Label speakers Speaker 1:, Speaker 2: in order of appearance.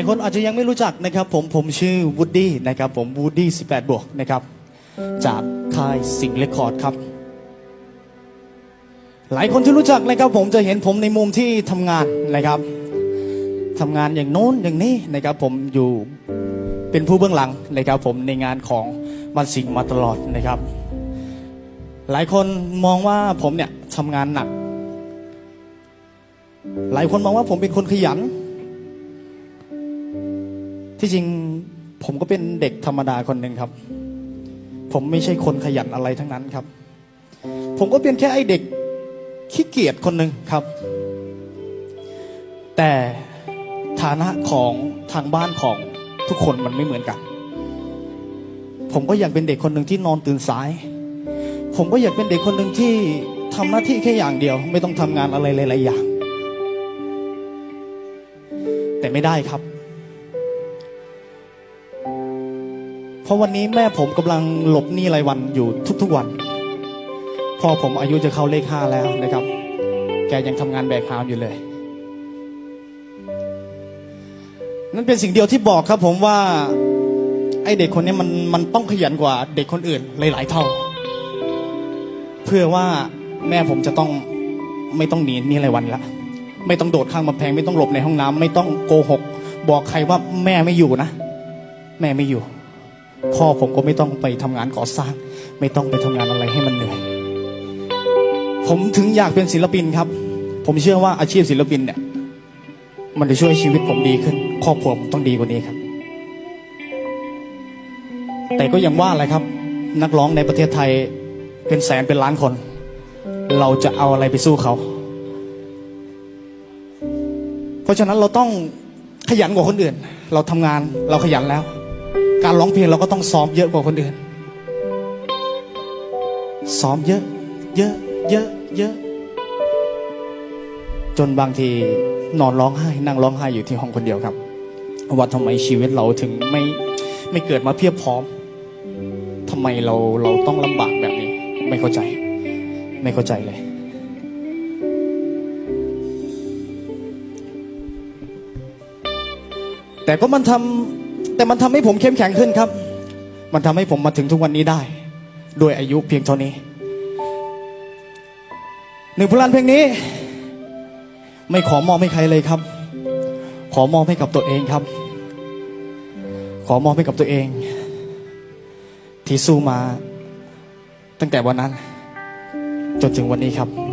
Speaker 1: ลายคนอาจจะยังไม่รู้จักนะครับ ผมผมชื่อวูดดี้นะครับผมวูดดี้18 บวกนะครับ จากค่ายสิงห์เรคคอร์ดครับ หลายคนที่รู้จักนะครับ ผมจะเห็นผมในมุมที่ทำงานนะครับทำงานอย่างโน้นอย่างนี้นะครับ ผมอยู่เป็นผู้เบื้องหลังนะครับ ผมในงานของมันสิงห์มาตลอดนะครับ หลายคนมองว่าผมเนี่ยทำงานหนัก หลายคนมองว่าผมเป็นคนขยัน ที่จริงผมก็เป็นเด็กธรรมดาคนหนึ่งครับ ผมไม่ใช่คนขยันอะไรทั้งนั้นครับ ผมก็เป็นแค่ไอเด็กขี้เกียจคนหนึ่งครับ แต่ฐานะของทางบ้านของทุกคนมันไม่เหมือนกัน ผมก็อยากเป็นเด็กคนหนึ่งที่นอนตื่นสาย ผมก็อยากเป็นเด็กคนหนึ่งที่ทำหน้าที่แค่อย่างเดียว ไม่ต้องทำงานอะไรหลายๆอย่าง แต่ไม่ได้ครับ เพราะวันนี้แม่ผมกำลังหลบหนี้รายวันอยู่ทุกๆวัน พ่อผมอายุจะเข้าเลขห้าแล้วนะครับ แกยังทำงานแบกหามอยู่เลย นั่นเป็นสิ่งเดียวที่บอกครับผมว่า ไอเด็กคนนี้มันมันต้องขยันกว่าเด็กคนอื่นหลาย ๆ เท่า เพื่อว่าแม่ผมจะต้องไม่ต้องหนีหนี่รายวันละไม่ต้องโดดข้างมาแพงไม่ต้องหลบในห้องน้ำไม่ต้องโกหก บอกใครว่าแม่ไม่อยู่นะ แม่ไม่อยู่ พ่อผมก็ไม่ต้องไปทำงานก่อสร้าง ไม่ต้องไปทำงานอะไรให้มันเหนื่อย ผมถึงอยากเป็นศิลปินครับ ผมเชื่อว่าอาชีพศิลปินเนี่ย มันจะช่วยชีวิตผมดีขึ้น ครอบครัวผมต้องดีกว่านี้ครับ แต่ก็ยังว่าอะไรครับ นักร้องในประเทศไทยเป็นแสนเป็นล้านคน เราจะเอาอะไรไปสู้เขา เพราะฉะนั้นเราต้องขยันกว่าคนอื่น เราทำงานเราขยันแล้ว การร้องเพลงเราก็ต้องซ้อมเยอะกว่าคนอื่น ซ้อมเยอะ เยอะ เยอะ เยอะ จนบางทีนอนร้องไห้นั่งร้องไห้อยู่ที่ห้องคนเดียวครับ ว่าทำไมชีวิตเราถึงไม่ไม่เกิดมาเพียบพร้อมทำไมเราเราต้องลำบากแบบนี้ ไม่เข้าใจ ไม่เข้าใจเลยแต่ก็มันทำ แต่มันทำให้ผมเข้มแข็งขึ้นครับ มันทำให้ผมมาถึงทุกวันนี้ได้ ด้วยอายุเพียงเท่านี้ หนึ่งพลันเพลงนี้ ไม่ขอมอบให้ใครเลยครับ ขอมอบให้กับตัวเองครับ ขอมอบให้กับตัวเอง ที่สู้มา ตั้งแต่วันนั้น จนถึงวันนี้ครับ